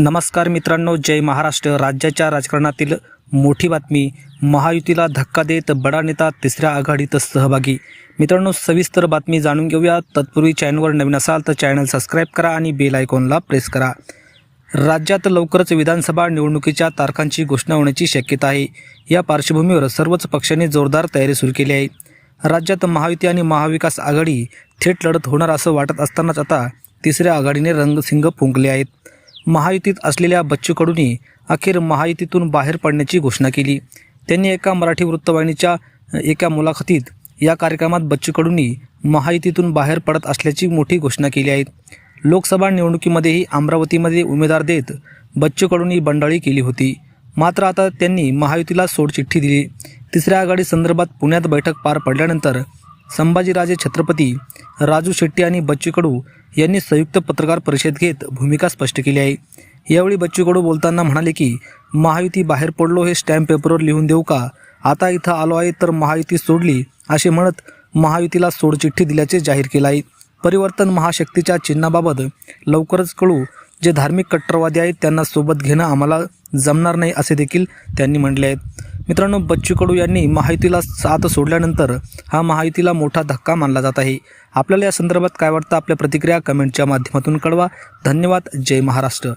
नमस्कार मित्रांनो जय महाराष्ट्र. राज्याच्या राजकारणातील मोठी बातमी महायुतीला धक्का देत बडा नेता तिसऱ्या आघाडीत सहभागी. मित्रांनो सविस्तर बातमी जाणून घेऊया. तत्पूर्वी चॅनलवर नवीन असाल तर चॅनल सबस्क्राईब करा आणि बेल आयकॉनला प्रेस करा. राज्यात लवकरच विधानसभा निवडणुकीच्या तारखांची घोषणा होण्याची शक्यता आहे. या पार्श्वभूमीवर सर्वच पक्षांनी जोरदार तयारी सुरू केली आहे. राज्यात महायुती आणि महाविकास आघाडी थेट लढत होणार असं वाटत असतानाच आता तिसऱ्या आघाडीने रंगसिंग फुंकले आहेत. महायुतीत असलेल्या बच्चू कडूंनी अखेर महायुतीतून बाहेर पडण्याची घोषणा केली. त्यांनी एका मराठी वृत्तवाहिनीच्या एका मुलाखतीत या कार्यक्रमात बच्चू कडूंनी महायुतीतून बाहेर पडत असल्याची मोठी घोषणा केली आहे. लोकसभा निवडणुकीमध्येही अमरावतीमध्ये उमेदवार देत बच्चू कडूंनी बंडाळी केली होती. मात्र आता त्यांनी महायुतीला सोडचिठ्ठी दिली. तिसऱ्या आघाडी संदर्भात पुण्यात बैठक पार पडल्यानंतर संभाजीराजे छत्रपती राजू शेट्टी आणि बच्चू कडू यांनी संयुक्त पत्रकार परिषद घेत भूमिका स्पष्ट केली आहे. यावेळी बच्चू कडू बोलताना म्हणाले की महायुती बाहेर पडलो हे स्टॅम्प पेपरवर लिहून देऊ का? आता इथं आलो आहे तर महायुती सोडली असे म्हणत महायुतीला सोडचिठ्ठी दिल्याचे जाहीर केलं आहे. परिवर्तन महाशक्तीच्या चिन्हाबाबत लवकरच कळू जे धार्मिक कट्टरवादी आहेत त्यांना सोबत घेणं आम्हाला जमणार नाही असे देखील त्यांनी म्हटले आहेत. मित्रांनो बच्चू कडू यांनी महायुतीला साथ सोडल्यानंतर हा महायुतीला मोठा धक्का मानला जात आहे. आपल्याला या संदर्भात काय वाटतं? आपल्या प्रतिक्रिया कमेंटच्या माध्यमातून कळवा. धन्यवाद. जय महाराष्ट्र.